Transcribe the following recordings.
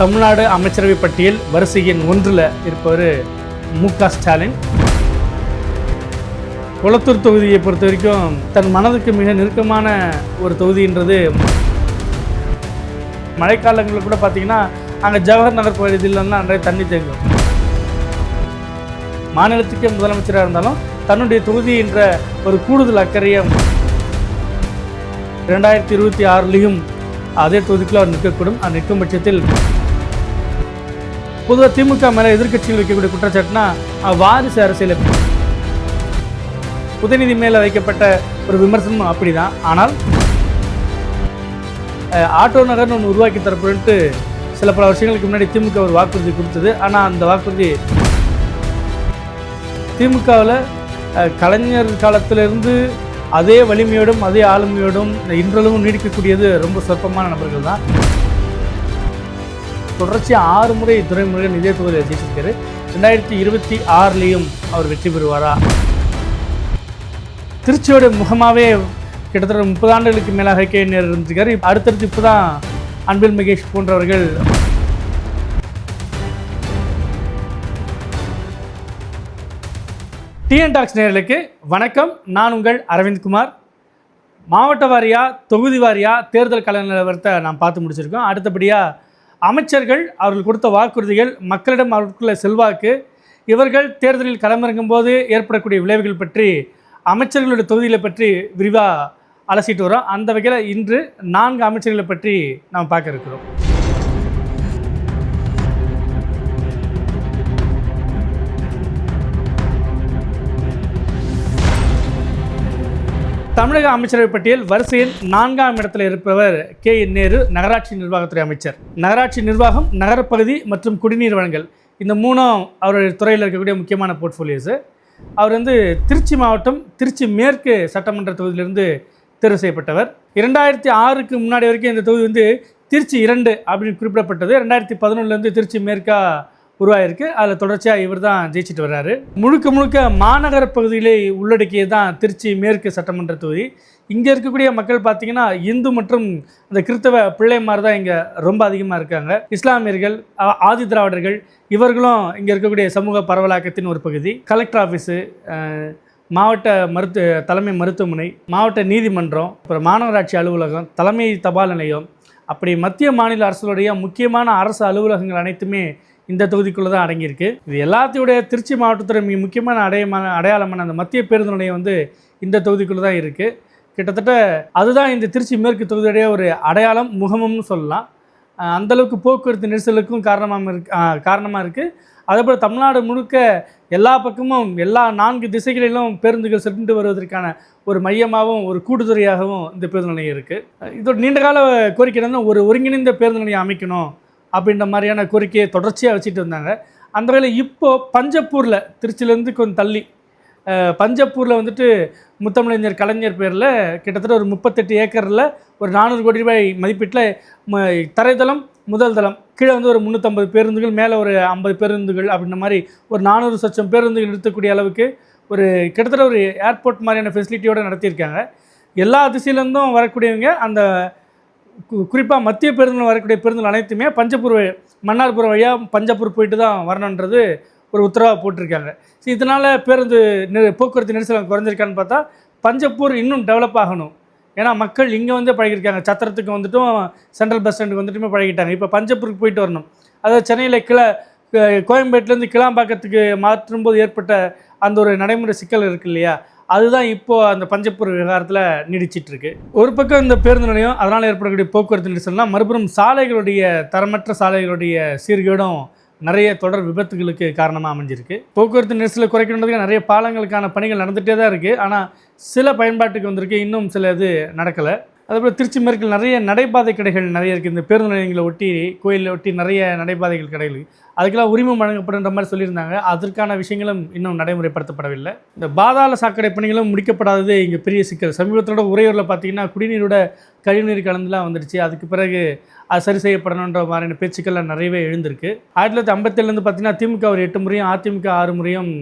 தமிழ்நாடு அமைச்சரவை பட்டியல் வரிசையின் ஒன்றில் இருப்பவர் மு க ஸ்டாலின். குளத்தூர் தொகுதியை பொறுத்த வரைக்கும் தன் மனதுக்கு மிக நெருக்கமான ஒரு தொகுதின்றது மழைக்காலங்களில் கூட பார்த்தீங்கன்னா அங்கே ஜவஹர் நகர் பகுதியிலலாம் நிறைய தண்ணி தேங்கும். மாநிலத்துக்கே முதலமைச்சராக இருந்தாலும் தன்னுடைய தொகுதி என்ற ஒரு கூடுதல் அக்கறையை ரெண்டாயிரத்தி இருபத்தி ஆறுலேயும் அதே தொகுதிக்குள்ள அவர் நிற்கக்கூடும். அது நிற்கும் பட்சத்தில் பொதுவாக திமுக மேலே எதிர்க்கட்சிகள் வைக்கக்கூடிய குற்றச்சாட்டுனா வாரிசு அரசியல் உதயநிதி மேலே வைக்கப்பட்ட ஒரு விமர்சனம் அப்படிதான். ஆனால் ஆட்டோ நகர்னு ஒன்று உருவாக்கி தரப்படுன்ட்டு சில பல வருஷங்களுக்கு முன்னாடி திமுக ஒரு வாக்குறுதி கொடுத்தது. ஆனால் அந்த வாக்குறுதி திமுகவில் கலைஞர் காலத்திலிருந்து அதே வலிமையோடும் அதே ஆளுமையோடும் இன்றளவும் நீடிக்கக்கூடியது ரொம்ப சொற்பமான நபர்கள் தான் தொடர்ச்சியாக ஆறு முறை துறைமுருகன் இதே தொகுதியில் ஜெயிச்சிருக்காரு ரெண்டாயிரத்தி இருபத்தி ஆறுலேயும் அவர் வெற்றி பெறுவாரா? திருச்சியோட முகமாகவே கிட்டத்தட்ட முப்பது ஆண்டுகளுக்கு மேலாக கே நேர் இருந்திருக்காரு. அடுத்தடுத்து இப்போ தான் அன்பில் மகேஷ் போன்றவர்கள் டிஎன் டாக்ஸ் நேர்களுக்கு வணக்கம். நான் உங்கள் அரவிந்த்குமார் மாவட்ட வாரியாக தொகுதி வாரியாக தேர்தல் கலை நிலவரத்தை நாம் பார்த்து முடிச்சிருக்கோம். அடுத்தபடியாக அமைச்சர்கள் அவர்கள் கொடுத்த வாக்குறுதிகள் மக்களிடம் அவர்களுக்குள்ள செல்வாக்கு இவர்கள் தேர்தலில் களமிறங்கும் போது ஏற்படக்கூடிய விளைவுகள் பற்றி அமைச்சர்களுடைய தொகுதிகளை பற்றி விரிவாக அலசிட்டு வரோம் அந்த வகையில் இன்று நான்கு அமைச்சர்களை பற்றி நாம் பார்க்க இருக்கிறோம். தமிழக அமைச்சரவை பட்டியல் வரிசையில் நான்காம் இடத்தில் இருப்பவர் கே. என். நேரு நகராட்சி நிர்வாகத்துறை அமைச்சர். நகராட்சி நிர்வாகம் நகரப்பகுதி மற்றும் குடிநீர் வழங்கல். இந்த மூணும் அவருடைய துறையில் இருக்கக்கூடிய முக்கியமான போர்ட்ஃபோலியோஸு அவர் வந்து திருச்சி மாவட்டம் திருச்சி மேற்கு சட்டமன்ற தொகுதியிலிருந்து தேர்வு செய்யப்பட்டவர். இரண்டாயிரத்தி ஆறுக்கு முன்னாடி வரைக்கும் இந்த தொகுதி வந்து திருச்சி இரண்டு அப்படின்னு குறிப்பிடப்பட்டது. ரெண்டாயிரத்தி பதினொன்றுலேருந்து திருச்சி மேற்கா உருவாயிருக்கு. அதில் தொடர்ச்சியாக இவர் தான் ஜெயிச்சுட்டு வர்றாரு. முழுக்க முழுக்க மாநகர பகுதியிலே உள்ளடக்கியது தான் திருச்சி மேற்கு சட்டமன்ற தொகுதி. இங்கே இருக்கக்கூடிய மக்கள் பார்த்தீங்கன்னா இந்து மற்றும் அந்த கிறிஸ்தவ பிள்ளைமார் தான் இங்கே ரொம்ப அதிகமாக இருக்காங்க. இஸ்லாமியர்கள் ஆதி திராவிடர்கள் இவர்களும் இங்கே இருக்கக்கூடிய சமூக பரவலாக்கத்தின் ஒரு பகுதி. கலெக்டர் ஆஃபீஸு மாவட்ட மருத்து தலைமை மருத்துவமனை மாவட்ட நீதிமன்றம் அப்புறம் மாநகராட்சி அலுவலகம் தலைமை தபால் நிலையம். அப்படி மத்திய மாநில அரசுடைய முக்கியமான அரசு அலுவலகங்கள் அனைத்துமே இந்த தொகுதிக்குள்ளே தான் அடங்கியிருக்கு. இது எல்லாத்தையுடைய திருச்சி மாவட்டத்துடைய மிக முக்கியமான அடையமான அடையாளமான அந்த மத்திய பேருந்து நிலையம் வந்து இந்த தொகுதிக்குள்ளே தான் இருக்குது கிட்டத்தட்ட அதுதான் இந்த திருச்சி மேற்கு தொகுதியுடைய ஒரு அடையாளம் முகமும்னு சொல்லலாம். அந்தளவுக்கு அந்த அளவுக்கு போக்குவரத்து நெரிசலுக்கும் காரணமாக இருக்கு காரணமாக இருக்குது அதேபோல் தமிழ்நாடு முழுக்க எல்லா பக்கமும் எல்லா நான்கு திசைகளிலும் பேருந்துகள் சென்று வருவதற்கான ஒரு மையமாகவும் ஒரு கூட்டுத்துறையாகவும் இந்த பேருந்து நிலையம் இருக்குது இதோட நீண்டகால கோரிக்கை என்னன்னா ஒரு ஒருங்கிணைந்த பேருந்து நிலையம் அமைக்கணும். அப்படின்ற மாதிரியான கோரிக்கையை தொடர்ச்சியாக வச்சுட்டு வந்தாங்க அந்த வகையில் இப்போது பஞ்சப்பூரில் திருச்சியிலேருந்து கொஞ்சம் தள்ளி பஞ்சப்பூரில் வந்துட்டு முத்தமிழறிஞர் கலைஞர் பேரில் கிட்டத்தட்ட ஒரு முப்பத்தெட்டு ஏக்கரில் ஒரு நானூறு கோடி ரூபாய் மதிப்பீட்டில் ம தரைதளம் முதல் தளம் கீழே வந்து ஒரு முந்நூற்றம்பது பேருந்துகள் மேலே ஒரு ஐம்பது பேருந்துகள் அப்படின்ற மாதிரி ஒரு நானூறு சச்சம் பேருந்துகள் நிறுத்தக்கூடிய அளவுக்கு ஒரு கிட்டத்தட்ட ஒரு ஏர்போர்ட் மாதிரியான ஃபெசிலிட்டியோடு நடத்தியிருக்காங்க. எல்லா திசையிலேருந்தும் வரக்கூடியவங்க அந்த குறிப்பாக மத்திய பேருந்தில் வரக்கூடிய பேருந்துகள் அனைத்துமே பஞ்சப்பூர் வழி- மன்னார்புரம் வழியாக பஞ்சப்பூர் போயிட்டு தான் வரணுன்றது ஒரு உத்தரவாக போட்டிருக்காங்க. ஸோ இதனால் பேருந்து நெ- போக்குவரத்து நெரிசல் குறைஞ்சிருக்கான்னு பார்த்தா பஞ்சப்பூர் இன்னும் டெவலப் ஆகணும். ஏன்னா மக்கள் இங்கே வந்து பழகிருக்காங்க சத்திரத்துக்கு வந்துட்டும் சென்ட்ரல் பஸ் ஸ்டாண்டுக்கு வந்துட்டுமே பழகிட்டாங்க. இப்போ பஞ்சப்பூருக்கு போயிட்டு வரணும். அதாவது சென்னையில் கிள கோயம்பேட்டிலேருந்து கிளாம்பாக்கத்துக்கு மாற்றும்போது ஏற்பட்ட அந்த ஒரு நடைமுறை சிக்கல் இருக்கு இல்லையா? அதுதான் இப்போது அந்த பஞ்சப்பூர் விவகாரத்தில் நீடிச்சிட்டு இருக்கு ஒரு பக்கம் இந்த பேருந்து நிலையம் அதனால் ஏற்படக்கூடிய போக்குவரத்து நெரிசல்னால் மறுபுறம் சாலைகளுடைய தரமற்ற சாலைகளுடைய சீர்கேடும் நிறைய தொடர் விபத்துகளுக்கு காரணமாக அமைஞ்சிருக்கு. போக்குவரத்து நெரிசலை குறைக்கணுன்றதுக்கு நிறைய பாலங்களுக்கான பணிகள் நடந்துகிட்டே தான் இருக்குது ஆனால் சில பயன்பாட்டுக்கு வந்திருக்கு இன்னும் சில இது நடக்கலை. அதேபோல் திருச்சி மேற்கில் நிறைய நடைபாதை கடைகள் நிறைய இருக்குது இந்த பேருந்து நிலையங்களை ஒட்டி கோயிலை ஒட்டி நிறைய நடைபாதைகள் கடைகள் அதுக்கெல்லாம் உரிமம் வழங்கப்படுன்ற மாதிரி சொல்லியிருந்தாங்க. அதற்கான விஷயங்களும் இன்னும் நடைமுறைப்படுத்தப்படவில்லை. இந்த பாதாள சாக்கடை பணிகளும் முடிக்கப்படாதது இங்கே பெரிய சிக்கல். சமீபத்தோட உரையூரில் பார்த்தீங்கன்னா குடிநீரோட கழிவுநீர் கலந்துலாம் வந்துடுச்சு. அதுக்கு பிறகு அது சரி செய்யப்படணுன்ற மாதிரியான பேச்சுக்கள்லாம் நிறையவே எழுந்திருக்கு. ஆயிரத்தி தொள்ளாயிரத்தி ஐம்பத்தேழுலேருந்து பார்த்தீங்கன்னா திமுக ஒரு எட்டு முறையும் அதிமுக ஆறு முறையும்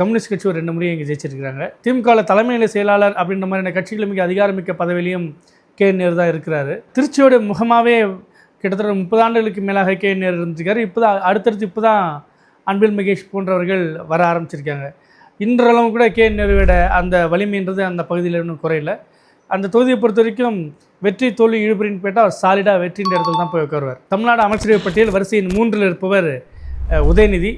கம்யூனிஸ்ட் கட்சி ஒரு ரெண்டு முறையும் இங்கே ஜெயிச்சிருக்கிறாங்க. திமுகவில் தலைமையில செயலாளர் அப்படின்ற மாதிரியான கட்சிகள் அதிகாரமிக்க பதவியிலையும் கே நேரு தான் இருக்கிறாரு. திருச்சியோட முகமாகவே கிட்டத்தட்ட முப்பது ஆண்டுகளுக்கு மேலாக கே நேரு இருந்துருக்காரு. இப்போ தான் அடுத்தடுத்து இப்போ தான் அன்பில் மகேஷ் போன்றவர்கள் வர ஆரம்பிச்சிருக்காங்க. இன்றளவும் கூட கே நேருவோட அந்த வலிமைன்றது அந்த பகுதியில் இன்னும் குறையல. அந்த தொகுதியை பொறுத்த வரைக்கும் வெற்றி தோல்வி இழுபறின்னு போயிட்டால் அவர் சாலிடாக வெற்றின்ற இடத்துல தான் போய் உட்காருவார். தமிழ்நாடு அமைச்சரவை பட்டியல் வரிசையின் மூன்றில் இருப்பவர் உதயநிதி.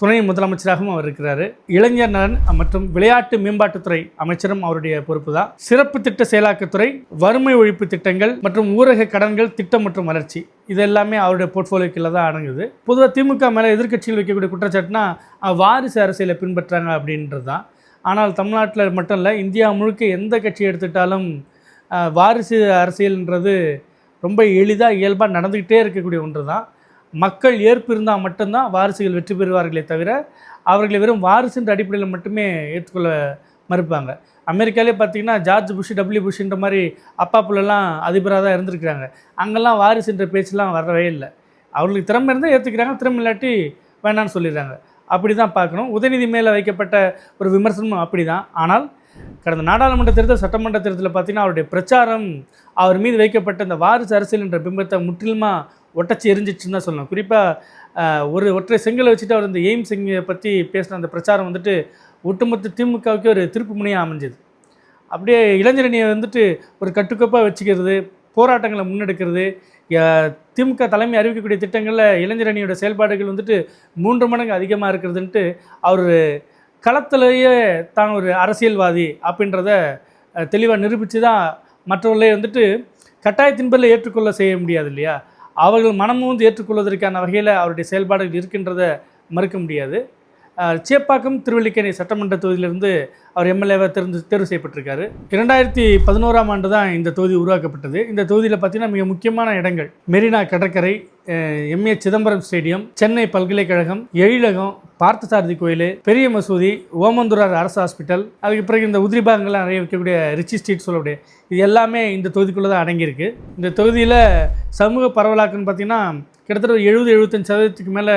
துணை முதலமைச்சராகவும் அவர் இருக்கிறார். இளைஞர் நலன் மற்றும் விளையாட்டு மேம்பாட்டுத்துறை அமைச்சரும் அவருடைய பொறுப்பு தான். சிறப்பு திட்ட செயலாக்கத்துறை வறுமை ஒழிப்பு திட்டங்கள் மற்றும் ஊரக கடன்கள் திட்டம் மற்றும் வளர்ச்சி. இது எல்லாமே அவருடைய போர்ட்ஃபோலியோக்கில் தான் அடங்குது. பொதுவாக திமுக மேலே எதிர்க்கட்சிகள் வைக்கக்கூடிய குற்றச்சாட்டுனா வாரிசு அரசியலை பின்பற்றுறாங்க அப்படின்றது தான். ஆனால் தமிழ்நாட்டில் மட்டும் இல்லை இந்தியா முழுக்க எந்த கட்சி எடுத்துட்டாலும் வாரிசு அரசியல்ன்றது ரொம்ப எளிதாக இயல்பாக நடந்துக்கிட்டே இருக்கக்கூடிய ஒன்று தான். மக்கள் ஏற்பு இருந்தால் மட்டும்தான் வாரிசுகள் வெற்றி பெறுவார்களே தவிர அவர்களை வெறும் வாரிசுன்ற அடிப்படையில் மட்டுமே ஏற்றுக்கொள்ள மறுப்பாங்க. அமெரிக்காலே பார்த்தீங்கன்னா ஜார்ஜ் புஷ் டபிள்யூ புஷ்ன்ற மாதிரி அப்பா புள்ளெல்லாம் அதிபராக தான் இருந்திருக்கிறாங்க. அங்கெல்லாம் வாரிசுன்ற பேச்செலாம் வரவே இல்லை. அவர்களுக்கு திறமை இருந்தால் ஏற்றுக்கிறாங்க திறமை இல்லாட்டி வேணான்னு சொல்லிடுறாங்க. அப்படி தான் பார்க்கணும். உதயநிதி மேலே வைக்கப்பட்ட ஒரு விமர்சனமும் அப்படி தான் ஆனால் கடந்த நாடாளுமன்ற தேர்தல் சட்டமன்ற தேர்தலில் பார்த்தீங்கன்னா அவருடைய பிரச்சாரம் அவர் மீது வைக்கப்பட்ட இந்த வாரிசு அரசியல் என்ற பிம்பத்தை முற்றிலுமாக ஒட்டச்சி எரிஞ்சிச்சுன்னு தான் சொல்லணும். குறிப்பாக ஒரு ஒற்றை செங்கலை வச்சுட்டு அவர் இந்த எய்ம் சிங்கை பற்றி பேசின அந்த பிரச்சாரம் வந்துட்டு ஒட்டுமொத்த திமுகவுக்கு ஒரு திருப்பு முனையாக அமைஞ்சது. அப்படியே இளைஞரணியை வந்துட்டு ஒரு கட்டுக்கோப்பாக வச்சுக்கிறது போராட்டங்களை முன்னெடுக்கிறது திமுக தலைமை அறிவிக்கக்கூடிய திட்டங்களில் இளைஞரணியோட செயல்பாடுகள் வந்துட்டு மூன்று மடங்கு அதிகமாக இருக்கிறதுன்ட்டு அவர் களத்திலேயே தான் ஒரு அரசியல்வாதி அப்படின்றத தெளிவாக நிரூபித்து தான் மற்றவர்களை வந்துட்டு கட்டாயத்தின் பேரில் ஏற்றுக்கொள்ள செய்ய முடியாது இல்லையா? அவர்கள் மனமும் வந்து ஏற்றுக்கொள்வதற்கான வகையில் அவருடைய செயல்பாடுகள் இருக்கின்றத மறுக்க முடியாது. சேப்பாக்கம் திருவல்லிக்கேணி சட்டமன்ற தொகுதியிலிருந்து அவர் எம்எல்ஏவாக தேர்ந்து தேர்வு செய்யப்பட்டிருக்காரு. இரண்டாயிரத்தி பதினோராம் ஆண்டு தான் இந்த தொகுதி உருவாக்கப்பட்டது. இந்த தொகுதியில் பார்த்தீங்கன்னா மிக முக்கியமான இடங்கள். மெரினா கடற்கரை எம்ஏ சிதம்பரம் ஸ்டேடியம் சென்னை பல்கலைக்கழகம் எழிலகம் பார்த்தசாரதி கோயில் பெரிய மசூதி ஓமந்துரார் அரசு ஹாஸ்பிட்டல் அதுக்கு பிறகு இந்த உதிரி பாகங்கள்லாம் நிறைய வைக்கக்கூடிய ரிச்சி ஸ்ட்ரீட் சொல்லக்கூடிய இது எல்லாமே இந்த தொகுதிக்குள்ளே தான் அடங்கியிருக்கு. இந்த தொகுதியில் சமூக பரவலாக்குன்னு பார்த்திங்கன்னா கிட்டத்தட்ட ஒரு எழுபது எழுபத்தஞ்சு சதவீதத்துக்கு மேலே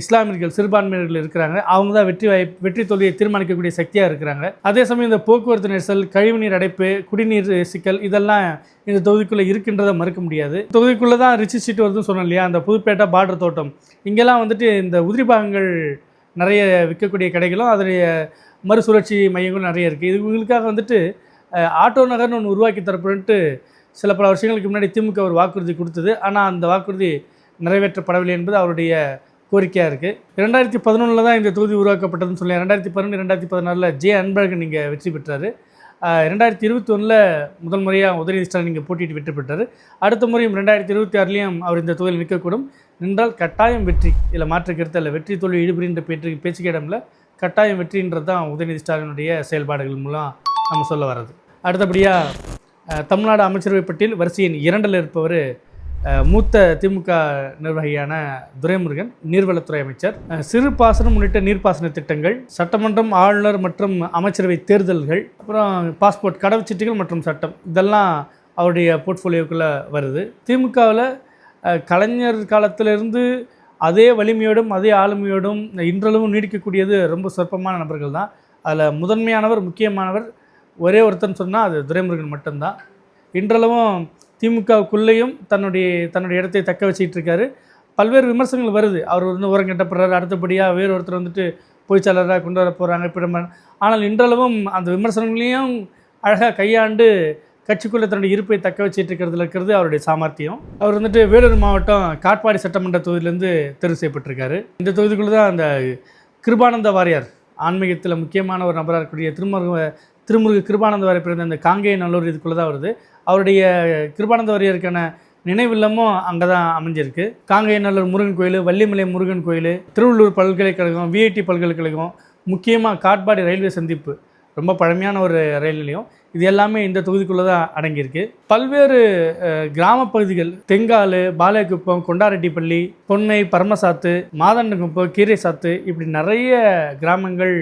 இஸ்லாமியர்கள் சிறுபான்மையினர்கள் இருக்கிறாங்க. அவங்க தான் வெற்றி வாய்ப்பு வெற்றி தோல்வியை தீர்மானிக்கக்கூடிய சக்தியாக இருக்கிறாங்க. அதே சமயம் இந்த போக்குவரத்து நெரிசல் கழிவுநீர் அடைப்பு குடிநீர் சிக்கல் இதெல்லாம் இந்த தொகுதிக்குள்ளே இருக்கின்றதை மறுக்க முடியாது. தொகுதிக்குள்ளே தான் ரிச்சி சீட்டு வருதுன்னு சொன்னோம் இல்லையா? அந்த புதுப்பேட்டை பார்டர் தோட்டம். இங்கெல்லாம் வந்துட்டு இந்த உதிரி பாகங்கள் நிறைய விற்கக்கூடிய கடைகளும் அதனுடைய மறுசுழற்சி மையங்களும் நிறைய இருக்குது இது இவங்களுக்காக வந்துட்டு ஆட்டோ நகர்னு ஒன்று உருவாக்கி தரப்படுன்ட்டு சில பல வருஷங்களுக்கு முன்னாடி திமுக ஒரு வாக்குறுதி கொடுத்தது. ஆனால் அந்த வாக்குறுதி நிறைவேற்றப்படவில்லை என்பது அவருடைய கோரிக்கையாக இருக்குது ரெண்டாயிரத்தி பதினொன்றில் தான் இந்த தொகுதி உருவாக்கப்பட்டதுன்னு சொல்லி ரெண்டாயிரத்தி பதினொன்று ரெண்டாயிரத்தி பதினாறில் ஜே அன்பழகன் இங்கே வெற்றி பெற்றார். ரெண்டாயிரத்தி இருபத்தி ஒன்றில் முதல் முறையாக உதயநிதி ஸ்டாலின் இங்கே போட்டிட்டு வெற்றி பெற்றார். அடுத்த முறையும் ரெண்டாயிரத்தி இருபத்தி ஆறுலேயும் அவர் இந்த தொகுதியில் நிற்கக்கூடும் நின்றால் கட்டாயம் வெற்றி இதில் மாற்று கருத்து இல்லை வெற்றி தோல்வி ஈடுபடுகின்ற பேச்சு பேச்சுக்கு இடமில் கட்டாயம் வெற்றின்றது தான் உதயநிதி ஸ்டாலினுடைய செயல்பாடுகள் மூலம் நம்ம சொல்ல வர்றது. அடுத்தபடியாக தமிழ்நாடு அமைச்சரவை பட்டியல் வரிசையின் இரண்டில் இருப்பவர் மூத்த திமுக நிர்வாகியான துரைமுருகன் நீர்வளத்துறை அமைச்சர். சிறுபாசனம் உள்ளிட்ட நீர்ப்பாசன திட்டங்கள் சட்டமன்றம் ஆளுநர் மற்றும் அமைச்சரவை தேர்தல்கள் அப்புறம் பாஸ்போர்ட் கடவுச்சீட்டுகள் மற்றும் சட்டம் இதெல்லாம் அவருடைய போர்ட்ஃபோலியோக்குள்ளே வருது. திமுகவில் கலைஞர் காலத்திலிருந்து அதே வலிமையோடும் அதே ஆளுமையோடும் இன்றளவும் நீடிக்கக்கூடியது ரொம்ப சொற்பமான நபர்கள் தான் அதில் முதன்மையானவர் முக்கியமானவர் ஒரே ஒருத்தன் சொன்னால் அது துரைமுருகன் மட்டும்தான். இன்றளவும் திமுகவுக்குள்ளேயும் தன்னுடைய தன்னுடைய இடத்தை தக்க வச்சுக்கிட்டு இருக்காரு பல்வேறு விமர்சனங்கள் வருது. அவர் வந்து உரம் கட்டப்படுறாரு அடுத்தபடியாக வேறு ஒருத்தர் வந்துட்டு பொய்ச்சாளராக கொண்டு வர போகிறாங்க இப்படி ஆனால் இன்றளவும் அந்த விமர்சனங்களையும் அழகாக கையாண்டு கட்சிக்குள்ளே தன்னுடைய இருப்பை தக்க வச்சுட்டு இருக்கிறதுல இருக்கிறது அவருடைய சாமர்த்தியம். அவர் வந்துட்டு வேலூர் மாவட்டம் காட்பாடி சட்டமன்ற தொகுதியிலேருந்து தேர்வு செய்யப்பட்டிருக்காரு. இந்த தொகுதிக்குள்ளே தான் அந்த கிருபானந்த வாரியார் ஆன்மீகத்தில் முக்கியமான ஒரு நபராக இருக்கக்கூடிய திருமுருக திருமுருக கிருபானந்த வாரியார் பிறந்த அந்த காங்கேய நல்லூர் இதுக்குள்ளே தான் வருது. அவருடைய கிருபானந்த வாரியருக்கான நினைவில்லமும் அங்கே தான் அமைஞ்சிருக்கு. காங்கேய நல்லூர் முருகன் கோயில் வள்ளிமலை முருகன் கோயில் திருவள்ளூர் பல்கலைக்கழகம் விஐடி பல்கலைக்கழகம் முக்கியமாக காட்பாடி ரயில்வே சந்திப்பு. ரொம்ப பழமையான ஒரு ரயில் நிலையம். இது எல்லாமே இந்த தொகுதிக்குள்ளே தான் அடங்கியிருக்கு. பல்வேறு கிராம கிராமப் பகுதிகள் தெங்கால் பாளையக்குப்பம் கொண்டாரெட்டிப்பள்ளி பொன்னை பரமசாத்து மாதண்டங்குப்பம் கீரைசாத்து இப்படி நிறைய கிராமங்கள்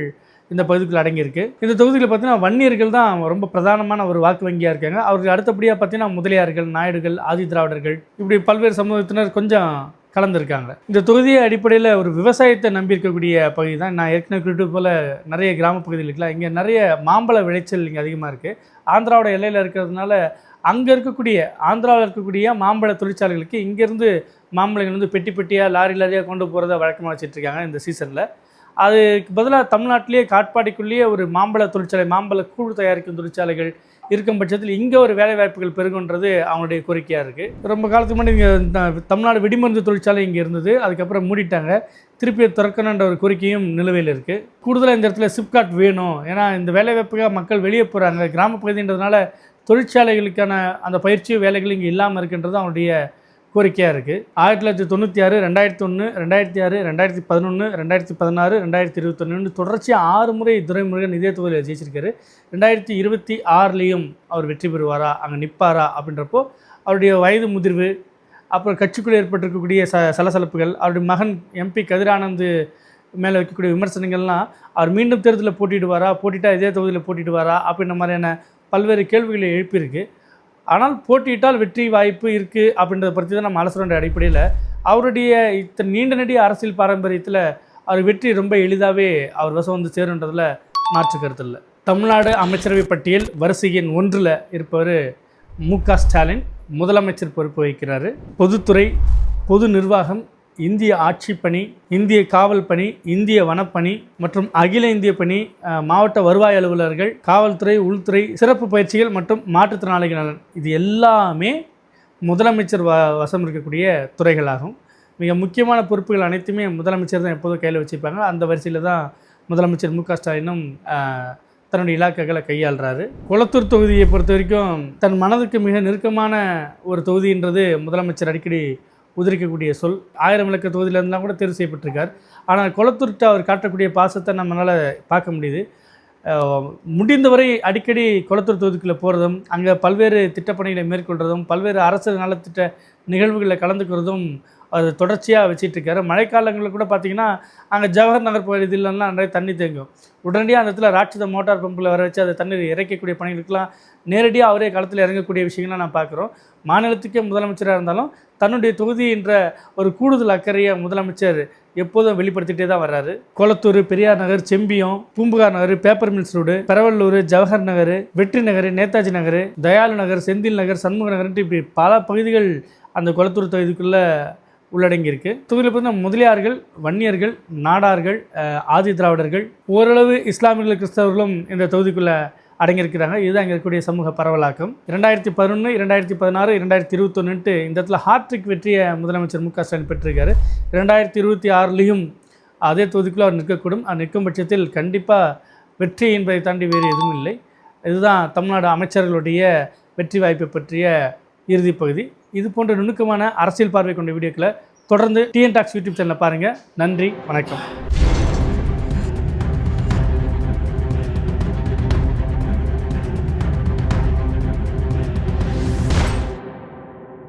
இந்த பகுதிக்குள் அடங்கியிருக்கு. இந்த தொகுதியில் பார்த்தீங்கன்னா வன்னியர்கள் தான் ரொம்ப பிரதானமான ஒரு வாக்கு வங்கியாக இருக்காங்க. அவருக்கு அடுத்தபடியாக பார்த்தீங்கன்னா முதலியார்கள் நாயுடுகள் ஆதி திராவிடர்கள் இப்படி பல்வேறு சமூகத்தினர் கொஞ்சம் கலந்துருக்காங்க. இந்த தொகுதியை அடிப்படையில் ஒரு விவசாயத்தை நம்பியிருக்கக்கூடிய பகுதி தான் நான் ஏற்கனவே குறிப்பிட்டு போல் நிறைய கிராம பகுதியில் இருக்கலாம். இங்கே நிறைய மாம்பழ விளைச்சல் இங்கே அதிகமாக இருக்குது ஆந்திராவோட எல்லையில் இருக்கிறதுனால அங்கே இருக்கக்கூடிய ஆந்திராவில் இருக்கக்கூடிய மாம்பழ தொழிற்சாலைகளுக்கு இங்கேருந்து மாம்பழங்கள் வந்து பெட்டி பெட்டியாக லாரி லாரியாக கொண்டு போகிறத வழக்கமாக வச்சுட்டு இருக்காங்க இந்த சீசனில். அதுக்கு பதிலாக தமிழ்நாட்டிலேயே காட்பாடிக்குள்ளேயே ஒரு மாம்பழ தொழிற்சாலை மாம்பழ கூழ் தயாரிக்கும் தொழிற்சாலைகள் இருக்கும் பட்சத்தில் இங்கே ஒரு வேலை வாய்ப்புகள் பெருகுன்றது அவங்களுடைய கோரிக்கையாக இருக்குது ரொம்ப காலத்துக்கு முன்னாடி இங்கே தமிழ்நாடு வெடிமருந்து தொழிற்சாலை இங்கே இருந்தது. அதுக்கப்புறம் மூடிட்டாங்க. திருப்பி திறக்கணுன்ற ஒரு கோரிக்கையும் நிலுவையில் இருக்குது கூடுதலாக இந்த இடத்துல சிப்காட் வேணும். ஏன்னா இந்த வேலை வாய்ப்புக்காக மக்கள் வெளியே போகிறாங்க கிராம பகுதின்றதுனால தொழிற்சாலைகளுக்கான அந்த பயிற்சி வேலைகள் இங்கே இல்லாமல் இருக்குன்றது அவங்களுடைய கோரிக்கையாக இருக்குது ஆயிரத்தி தொள்ளாயிரத்தி தொண்ணூற்றி ஆறு ரெண்டாயிரத்தி ஒன்று ரெண்டாயிரத்தி ஆறு ரெண்டாயிரத்தி பதினொன்று ரெண்டாயிரத்தி பதினாறு ரெண்டாயிரத்தி இருபத்தொன்னு தொடர்ச்சியாக ஆறு முறை துரைமுருகன் இதே தொகுதியில் ஜெயிச்சிருக்காரு. ரெண்டாயிரத்தி இருபத்தி ஆறுலேயும் அவர் வெற்றி பெறுவாரா அங்கே நிற்பாரா அப்படின்றப்போ அவருடைய வயது முதிர்வு அப்புறம் கட்சிக்குள்ளே ஏற்பட்டிருக்கக்கூடிய ச சலசலப்புகள் அவருடைய மகன் எம்பி கதிரானந்து மேலே வைக்கக்கூடிய விமர்சனங்கள்லாம் அவர் மீண்டும் தேர்தலில் போட்டிடுவாரா போட்டிட்டா இதே தொகுதியில் போட்டிடுவாரா அப்படின்ற மாதிரியான பல்வேறு கேள்விகளை எழுப்பியிருக்கு. ஆனால் போட்டியிட்டால் வெற்றி வாய்ப்பு இருக்குது அப்படின்றத பற்றி தான் நம்ம அலசுகிற அடிப்படையில் அவருடைய இத்தனை நீண்ட நெடிய அரசியல் பாரம்பரியத்தில் அவர் வெற்றி ரொம்ப எளிதாகவே அவர் வசம் வந்து சேருன்றதில் மாற்று கருத்து இல்லை. தமிழ்நாடு அமைச்சரவை பட்டியல் வரிசை எண் ஒன்றில் இருப்பவர் மு க ஸ்டாலின் முதலமைச்சர் பொறுப்பு வகிக்கிறார். பொதுத்துறை பொது நிர்வாகம் இந்திய ஆட்சி பணி இந்திய காவல் பணி இந்திய வனப்பணி மற்றும் அகில இந்திய பணி மாவட்ட வருவாய் அலுவலர்கள் காவல்துறை உள்துறை சிறப்பு பயிற்சிகள் மற்றும் மாற்றுத்திறனாளிகள் நலன். இது எல்லாமே முதலமைச்சர் வ வசம் இருக்கக்கூடிய துறைகளாகும். மிக முக்கியமான பொறுப்புகள் அனைத்துமே முதலமைச்சர் தான் எப்போதும் கையில் வச்சுருப்பாங்க. அந்த வரிசையில் தான் முதலமைச்சர் மு க ஸ்டாலினும் தன்னுடைய இலாக்காக்களை கையாளுறாரு. குளத்தூர் தொகுதியை பொறுத்த வரைக்கும் தன் மனதுக்கு மிக நெருக்கமான ஒரு தொகுதின்றது முதலமைச்சர் அடிக்கடி உதிரிக்கக்கூடிய சொல் ஆயிரம் விளக்க தொகுதியில இருந்தால் கூட தேர்வு செய்யப்பட்டிருக்கார். ஆனால் குளத்தூர்கிட்ட அவர் காட்டக்கூடிய பாசத்தை நம்மளால் பார்க்க முடியுது. முடிந்தவரை அடிக்கடி குளத்தூர் தொகுதிக்குள்ளே போகிறதும் அங்கே பல்வேறு திட்டப்பணிகளை மேற்கொள்கிறதும் பல்வேறு அரசு நலத்திட்ட நிகழ்வுகளில் கலந்துக்கிறதும் அது தொடர்ச்சியாக வச்சிட்டு இருக்காரு மழைக்காலங்களில் கூட பார்த்தீங்கன்னா அங்கே ஜவஹர் நகர் பகுதியிலலாம் நிறைய தண்ணி தேங்கும். உடனடியாக அந்த இடத்துல ராட்சத மோட்டார் பம்பில் வர வச்சு அதை தண்ணீர் இறைக்கக்கூடிய பணிகளுக்கெல்லாம் நேரடியாக அவரே களத்தில் இறங்கக்கூடிய விஷயங்கள்லாம் நான் பார்க்குறோம். மாநிலத்துக்கே முதலமைச்சராக இருந்தாலும் தன்னுடைய தொகுதி என்ற ஒரு கூடுதல் அக்கறையை முதலமைச்சர் எப்போதும் வெளிப்படுத்திட்டே தான் வர்றாரு. Kolathur Periyar Nagar Sembiyam Poompuhar Nagar paper mills road Peravallur Jawahar Nagar Vetri Nagar Netaji நகர் தயாளு நகர் செந்தில் நகர் சண்முக நகர்ன்ட்டு இப்படி பல பகுதிகள் அந்த கொளத்தூர் தொகுதிக்குள்ளே உள்ளடங்கியிருக்கு. தொகுதியில் பார்த்தீங்கன்னா முதலியார்கள் வன்னியர்கள் நாடார்கள் ஆதி திராவிடர்கள் ஓரளவு இஸ்லாமியர்கள் கிறிஸ்தவர்களும் இந்த தொகுதிக்குள்ளே அடங்கியிருக்கிறாங்க. இதுதான் இங்கே இருக்கக்கூடிய சமூக பரவலாக்கம். இரண்டாயிரத்தி பதினொன்று இரண்டாயிரத்தி பதினாறு இரண்டாயிரத்தி இருபத்தொன்னுட்டு இந்த இடத்துல ஹாட்ரிக் வெற்றியை முதலமைச்சர் மு க ஸ்டாலின் பெற்றிருக்காரு. இரண்டாயிரத்தி இருபத்தி ஆறுலேயும் அதே தொகுதிக்குள்ளே அவர் நிற்கக்கூடும். அது நிற்கும் பட்சத்தில் கண்டிப்பாக வெற்றி என்பதை தாண்டி வேறு எதுவும் இல்லை. இதுதான் தமிழ்நாடு அமைச்சர்களுடைய வெற்றி வாய்ப்பை பற்றிய இறுதிப்பகுதி. இது போன்ற நுணுக்கமான அரசியல் பார்வை கொண்ட வீடியோக்களை தொடர்ந்து டிஎன் டாக்ஸ் யூடியூப் சேனலை பாருங்கள் நன்றி வணக்கம்.